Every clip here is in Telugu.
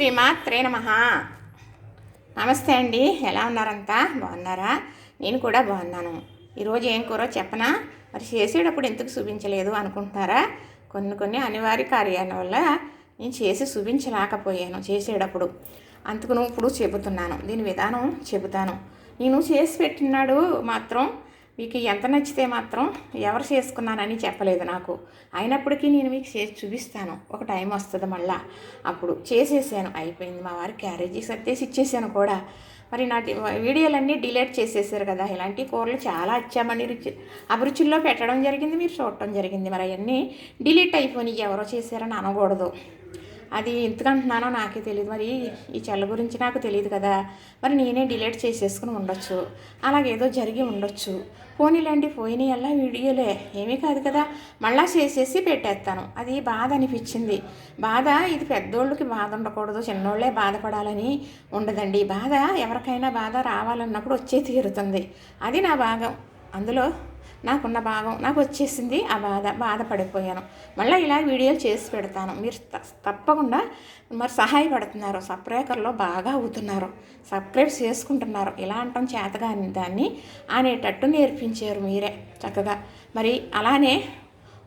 శ్రీమాత్రే నమ. నమస్తే అండి. ఎలా ఉన్నారంతా? బాగున్నారా? నేను కూడా బాగున్నాను. ఈరోజు ఏం కూర చెప్పనా? మరి చేసేటప్పుడు ఎందుకు చూపించలేదు అనుకుంటున్నారా? కొన్ని కొన్ని అనివార్య కార్యాల వల్ల నేను చేసి చూపించలేకపోయాను చేసేటప్పుడు. అందుకు ఇప్పుడు చెబుతున్నాను. దీని విధానం చెబుతాను. నేను చేసి పెట్టినాడు మాత్రం మీకు ఎంత నచ్చితే మాత్రం ఎవరు చేసుకున్నానని చెప్పలేదు నాకు. అయినప్పటికీ నేను మీకు చేసి చూపిస్తాను. ఒక టైం వస్తుంది మళ్ళా. అప్పుడు చేసేసాను. అయిపోయింది మా వారి క్యారేజీ సర్దేసి ఇచ్చేసాను కూడా. మరి నా వీడియోలన్నీ డిలీట్ చేసేసారు కదా. ఇలాంటి కూరలు చాలా వచ్చామని రుచి అభిరుచుల్లో పెట్టడం జరిగింది మీరు చూడటం జరిగింది. మరి అవన్నీ డిలీట్ అయిపోయి ఎవరో చేశారని అనకూడదు. అది ఎందుకంటున్నానో నాకే తెలియదు మరి ఈ చెల్ల గురించి నాకు తెలియదు కదా. మరి నేనే డిలీట్ చేసేసుకుని ఉండొచ్చు. అలాగేదో జరిగి ఉండొచ్చు. పోనీలాంటి పోయినాయి అలా వీడియోలే. ఏమీ కాదు కదా. మళ్ళా చేసేసి పెట్టేస్తాను. అది బాధ అనిపించింది. బాధ ఇది పెద్దోళ్ళకి బాధ ఉండకూడదు. చిన్నోళ్ళే బాధపడాలని ఉండదండి. బాధ ఎవరికైనా బాధ రావాలన్నప్పుడు వచ్చే తీరుతుంది. అది నా భాగం. అందులో నాకున్న భాగం నాకు వచ్చేసింది ఆ బాధ బాధపడిపోయాను. మళ్ళీ ఇలా వీడియోలు చేసి పెడతాను. మీరు త- తప్పకుండా మరి సహాయపడుతున్నారు. సబ్స్క్రైబర్లో బాగా అవుతున్నారు సబ్స్క్రైబ్ చేసుకుంటున్నారు. ఇలా అంటాం చేతగా అని దాన్ని అనేటట్టు నేర్పించారు మీరే చక్కగా. మరి అలానే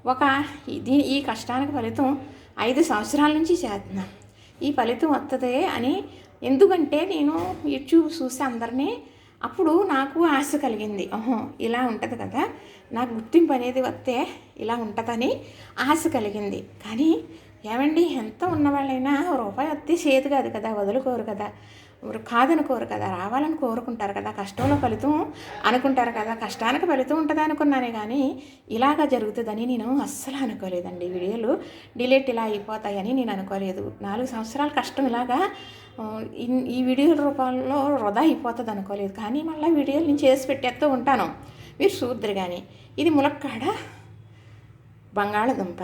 ఒక ఇది ఈ కష్టానికి ఫలితం ఐదు సంవత్సరాల నుంచి చేస్తున్నాను. ఈ ఫలితం వస్తుంది అని ఎందుకంటే నేను యూట్యూబ్ చూసి అందరినీ అప్పుడు నాకు ఆశ కలిగింది. ఓహో ఇలా ఉంటుంది కదా. నాకు గుర్తింపు అనేది వస్తే ఇలా ఉంటుందని ఆశ కలిగింది. కానీ ఏమండి ఎంత ఉన్నవాళ్ళైనా రూపాయి వస్తే చేతి కాదు కదా వదులుకోరు కదా. కాదని కాదనుకోరు కదా రావాలని కోరుకుంటారు కదా కష్టంలో ఫలితం అనుకుంటారు కదా కష్టానికి ఫలితం ఉంటుంది అనుకున్నానే కానీ ఇలాగా జరుగుతుందని నేను అస్సలు అనుకోలేదండి. వీడియోలు డిలేట్ ఇలా అయిపోతాయని నేను అనుకోలేదు. నాలుగు సంవత్సరాల కష్టం ఇలాగా ఈ వీడియోల రూపంలో వృధా అయిపోతుంది అనుకోలేదు. కానీ మళ్ళీ వీడియోలు నేను చేసి పెట్టేస్తూ ఉంటాను. మీరు చూద్దరు కానీ ఇది ములక్కాడ బంగాళదుంప.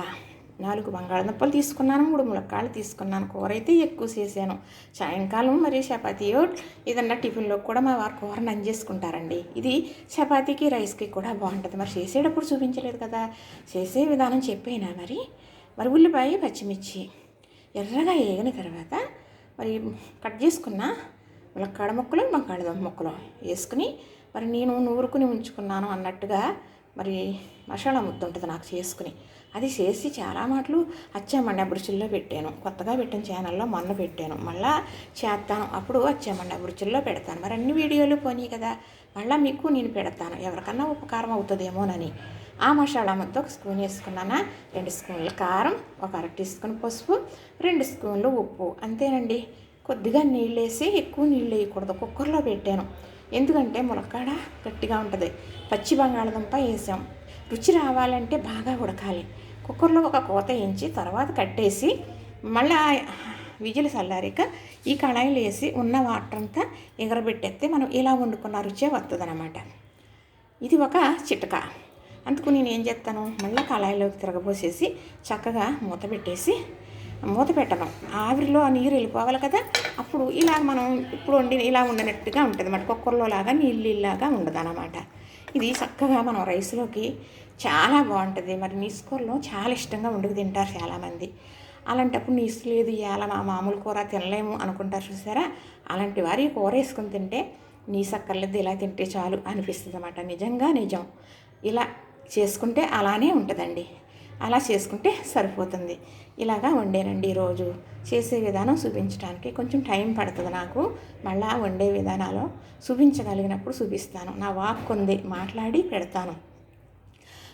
నాలుగు బంగాళదుంపలు తీసుకున్నాను మూడు ములక్కాళ్ళు తీసుకున్నాను కూర అయితే ఎక్కువ చేశాను. సాయంకాలం మరి చపాతీయో ఏదన్నా టిఫిన్లో కూడా మా వారు కూర నంజేసుకుంటారండి. ఇది చపాతీకి రైస్కి కూడా బాగుంటుంది. మరి చేసేటప్పుడు చూపించలేదు కదా. చేసే విధానం చెప్పేనా మరి? మరి ఉల్లిపాయ పచ్చిమిర్చి. ఎర్రగా వేగిన తర్వాత మరి కట్ చేసుకున్న ములక్కాడ ముక్కలు బంగాళదుంప ముక్కలు వేసుకుని మరి నేను నూరుకుని ఉంచుకున్నాను అన్నట్టుగా మరి మసాలా ముద్ద ఉంటుంది నాకు చేసుకుని. అది చేసి చాలా మాటలు అచ్చామండి అభిరుచుల్లో పెట్టాను. కొత్తగా పెట్టిన ఛానల్లో మొన్న పెట్టాను. మళ్ళా చేస్తాను అప్పుడు అచ్చామండి అభిరుచుల్లో పెడతాను. మరి అన్ని వీడియోలు పోనీ కదా. మళ్ళీ మీకు నేను పెడతాను. ఎవరికన్నా ఉపకారం అవుతుందేమోనని. ఆ మసాలా ముద్ద ఒక స్పూన్ వేసుకున్నానా? రెండు స్పూన్ల కారం ఒక అర టీ స్పూన్ పసుపు రెండు స్పూన్లు ఉప్పు. అంతేనండి. కొద్దిగా నీళ్ళు వేసి ఎక్కువ నీళ్ళు వేయకూడదు. కుక్కర్లో పెట్టాను. ఎందుకంటే ములక్కాడ గట్టిగా ఉంటుంది. పచ్చి బంగాళదుంప వేసాం. రుచి రావాలంటే బాగా ఉడకాలి. కుక్కర్లో ఒక కోత వేయించి తర్వాత కట్టేసి మళ్ళీ విజిల్ చల్లారాక ఈ కళాయిలు వేసి ఉన్న వాటర్ అంతా ఎగరబెట్టేస్తే మనం ఇలా వండుకున్న రుచే వస్తుంది ఇది ఒక చిటక. అందుకు నేను ఏం చేస్తాను మళ్ళీ కళాయిలోకి తిరగబోసేసి చక్కగా మూత పెట్టేసి మూత పెట్టడం ఆవిరిలో ఆ నీరు వెళ్ళిపోవాలి కదా అప్పుడు ఇలా మనం ఇప్పుడు వండి ఇలా ఉండనట్టుగా ఉంటుంది అన్నమాట. కుక్కర్లో లాగా నీళ్ళు ఇల్లాగా ఉండదు అన్నమాట ఇది చక్కగా మనం రైస్లోకి చాలా బాగుంటుంది. మరి నీసుకూరలో చాలా ఇష్టంగా వండుకు తింటారు చాలామంది. అలాంటప్పుడు నీసు లేదు ఇవాళ మా మామూలు కూర తినలేము అనుకుంటారు చూసారా? అలాంటి వారి కూర వేసుకుని తింటే నీసక్కర్లేదు ఇలా తింటే చాలు అనిపిస్తుంది అన్నమాట నిజంగా నిజం. ఇలా చేసుకుంటే అలానే ఉంటుందండి. అలా చేసుకుంటే సరిపోతుంది. ఇలాగా వండేనండి ఈరోజు. చేసే విధానం చూపించడానికి కొంచెం టైం పడుతుంది నాకు. మళ్ళా వండే విధానాలు చూపించగలిగినప్పుడు చూపిస్తాను. నా వాక్ ఉంది మాట్లాడి పెడతాను.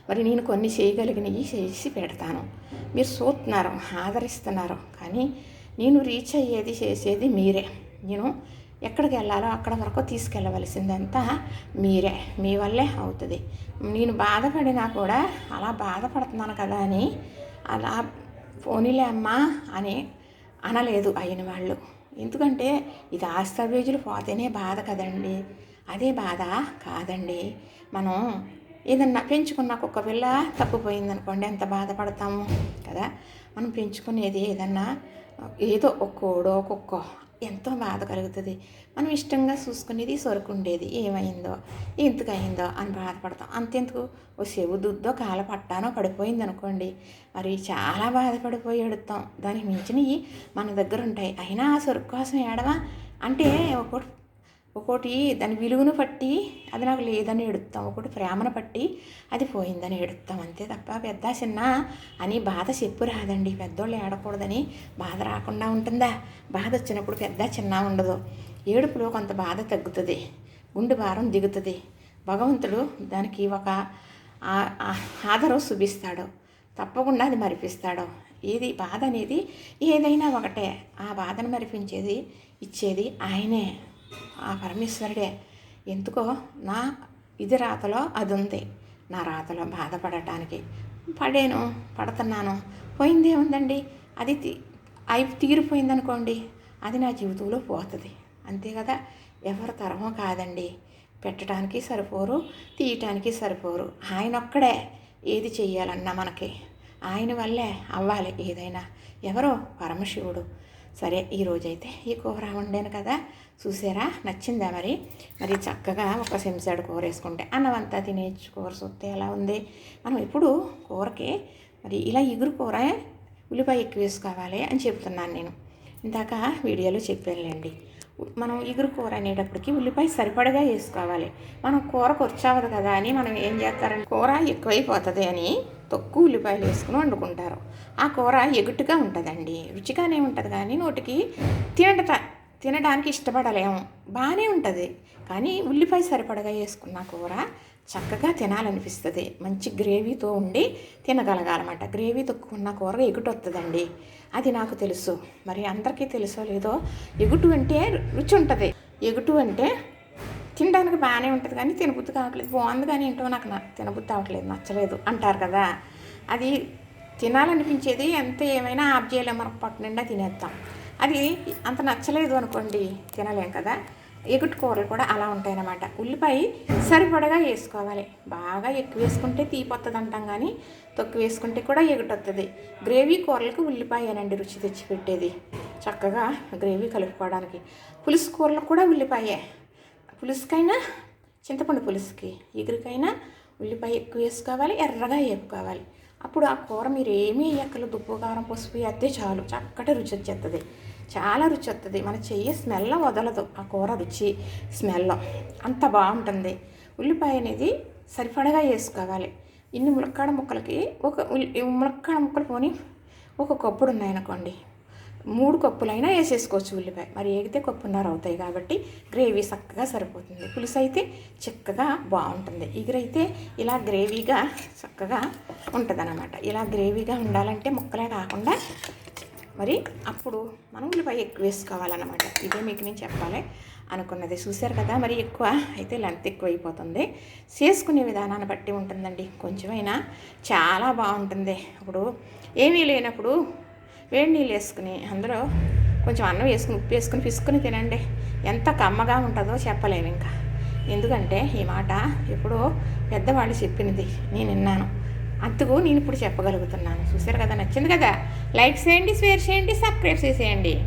మరి నేను కొన్ని చేయగలిగినవి చేసి పెడతాను. మీరు చూస్తున్నారు ఆదరిస్తున్నారు. కానీ నేను రీచ్ అయ్యేది చేసేది మీరే. నేను ఎక్కడికి వెళ్ళాలో అక్కడ వరకు తీసుకెళ్ళవలసిందంతా మీరే మీ వల్లే అవుతుంది. నేను బాధపడినా కూడా అలా బాధపడుతున్నాను కదా అని అలా పోనీలే అమ్మా అని అనలేదు అయిన వాళ్ళు. ఎందుకంటే ఇది ఆస్తవేజులు పోతేనే బాధ కదండి. అదే బాధ కాదండి. మనం ఏదన్నా పెంచుకున్న కుక్క పిల్ల తప్పిపోయిందనుకోండి ఎంత బాధపడతాము కదా? మనం పెంచుకునేది ఏదన్నా ఏదో ఒక కోడో ఎంతో బాధ కలుగుతుంది. మనం ఇష్టంగా చూసుకునేది సరుకు ఉండేది ఏమైందో ఎందుకు అయిందో అని బాధపడతాం. అంతెందుకు? ఓ చెవు దుద్దో కాల పట్టానో పడిపోయింది అనుకోండి మరి చాలా బాధపడిపోయి ఎడుతాం దానికి మించినవి మన దగ్గర ఉంటాయి అయినా ఆ సొరుకు కోసం ఏడవా? అంటే ఒకటి ఒకటి దాని విలువను పట్టి అది నాకు లేదని ఎడుతాం. ఒకటి ప్రేమను పట్టి అది పోయిందని ఎడుతాం. అంతే తప్ప పెద్ద చిన్న అని బాధ చెప్పు రాదండి. పెద్దోళ్ళు ఏడకూడదని బాధ రాకుండా ఉంటుందా? బాధ వచ్చినప్పుడు పెద్ద చిన్న ఉండదు. ఏడుపులో కొంత బాధ తగ్గుతుంది. గుండె భారం దిగుతుంది. భగవంతుడు దానికి ఒక ఆదరం చూపిస్తాడు. తప్పకుండా అది మరిపిస్తాడు. ఏది బాధ అనేది ఏదైనా ఒకటే. ఆ బాధను మరిపించేది ఇచ్చేది ఆయనే. ఆ పరమేశ్వరుడే. ఎందుకో నా ఇది రాతలో అది ఉంది నా రాతలో బాధపడటానికి. పడేను పడుతున్నాను. పోయిందే ఉందండి. అది అవి తీరిపోయిందనుకోండి. అది నా జీవితంలో పోతుంది. అంతే కదా? ఎవరి తరమో కాదండి. పెట్టడానికి సరిపోరు తీయటానికి సరిపోరు. ఆయన ఒక్కడే ఏది చెయ్యాలన్నా మనకి. ఆయన వల్లే అవ్వాలి ఏదైనా. ఎవరో పరమశివుడు. సరే ఈరోజైతే ఈ కూర వండాను కదా. చూసారా? నచ్చిందా మరి? మరి చక్కగా ఒక సెంసాడు కూర వేసుకుంటే అన్నం అంతా తినేచ్చు కూర సొత్తే ఎలా ఉంది? మనం ఇప్పుడు కూరకి మరి ఇలా ఇగురు కూర ఉల్లిపాయ ఎక్కువ వేసుకోవాలి అని చెప్తున్నాను నేను. ఇందాక వీడియోలో చెప్పానులేండి. మనం ఇగురు కూర అనేటప్పటికి ఉల్లిపాయ సరిపడగా వేసుకోవాలి. మనం కూర కొర్చావదు కదా అని మనం ఏం చేస్తారంటే కూర ఎక్కువైపోతుంది అని తక్కువ ఉల్లిపాయలు వేసుకుని వండుకుంటారు. ఆ కూర ఎగుట్టుగా ఉంటుందండి. రుచిగానే ఉంటుంది కానీ నోటికి తినట తినడానికి ఇష్టపడలేము. బాగానే ఉంటుంది. కానీ ఉల్లిపాయ సరిపడగా వేసుకున్న కూర చక్కగా తినాలనిపిస్తుంది. మంచి గ్రేవీతో ఉండి తినగలగాలన్నమాట. గ్రేవీ తక్కువ కూర ఎగుటు వస్తుందండి అది నాకు తెలుసు. మరి అందరికీ తెలుసో లేదో? ఎగుటు అంటే రుచి ఉంటుంది. ఎగుటు అంటే తినడానికి బాగానే ఉంటుంది కానీ తినబుద్ధి కావట్లేదు. బాగుంది కానీ ఏంటో నాకు తినబుద్ధి అవ్వట్లేదు నచ్చలేదు అంటారు కదా. అది తినాలనిపించేది ఎంత ఏమైనా ఆఫ్ చేయలేము మనం పట్టు నిండా తినేస్తాం అది అంత నచ్చలేదు అనుకోండి తినలేం కదా. ఎగుటి కూరలు కూడా అలా ఉంటాయన్నమాట. ఉల్లిపాయ సరిపడగా వేసుకోవాలి. బాగా ఎక్కువ వేసుకుంటే తీపొత్తది అంటాం కానీ తొక్కు వేసుకుంటే కూడా ఎగుటొస్తుంది గ్రేవీ కూరలకు ఉల్లిపాయనండి రుచి తెచ్చి పెట్టేది చక్కగా గ్రేవీ కలుపుకోవడానికి. పులుసు కూరలకు కూడా ఉల్లిపాయే. పులుసుకైనా చింతపండు పులుసుకి ఎగురికైనా ఉల్లిపాయ ఎక్కువ వేసుకోవాలి ఎర్రగా వేపుకోవాలి. అప్పుడు ఆ కూర మీరు ఏమీ ఎక్కలు దుప్పు కారం పసుపు వేస్తే చాలు. చక్కటి రుచి వచ్చేస్తుంది చాలా రుచి వస్తుంది మన చెయ్యి స్మెల్ వదలదు. ఆ కూర రుచి స్మెల్ అంత బాగుంటుంది. ఉల్లిపాయ అనేది సరిపడగా వేసుకోవాలి. ఇన్ని ములక్కాడ ముక్కలకి ఒక ములక్కాడ ముక్కలు పోని ఒక కప్పుడు ఉన్నాయనుకోండి. మూడు కప్పులైనా వేసేసుకోవచ్చు ఉల్లిపాయ. మరి ఏగితే కప్పున్నర అవుతాయి కాబట్టి గ్రేవీ చక్కగా సరిపోతుంది. పులుసు అయితే చక్కగా బాగుంటుంది. ఇగురైతే ఇలా గ్రేవీగా చక్కగా ఉంటుంది అనమాట ఇలా గ్రేవీగా ఉండాలంటే ముక్కలే కాకుండా మరి అప్పుడు మనం ఉల్లిపాయ ఎక్కువ వేసుకోవాలన్నమాట. ఇదే మీకు నేను చెప్పాలి అనుకున్నది. చూశారు కదా మరి ఎక్కువ అయితే లెంత్ ఎక్కువ అయిపోతుంది చేసుకునే విధానాన్ని బట్టి ఉంటుందండి. కొంచెమైనా చాలా బాగుంటుంది. ఇప్పుడు ఏమీ లేనప్పుడు వేడి నీళ్ళు వేసుకుని అందులో కొంచెం అన్నం వేసుకుని ఉప్పు వేసుకుని పిసుకుని తినండి. ఎంత కమ్మగా ఉంటుందో చెప్పలేము ఇంకా. ఎందుకంటే ఈ మాట ఎప్పుడో పెద్దవాళ్ళు చెప్పినది నేను విన్నాను. అందుకు నేను ఇప్పుడు చెప్పగలుగుతున్నాను. చూసారు కదా? నచ్చింది కదా? లైక్ చేయండి షేర్ చేయండి సబ్స్క్రైబ్ చేసేయండి.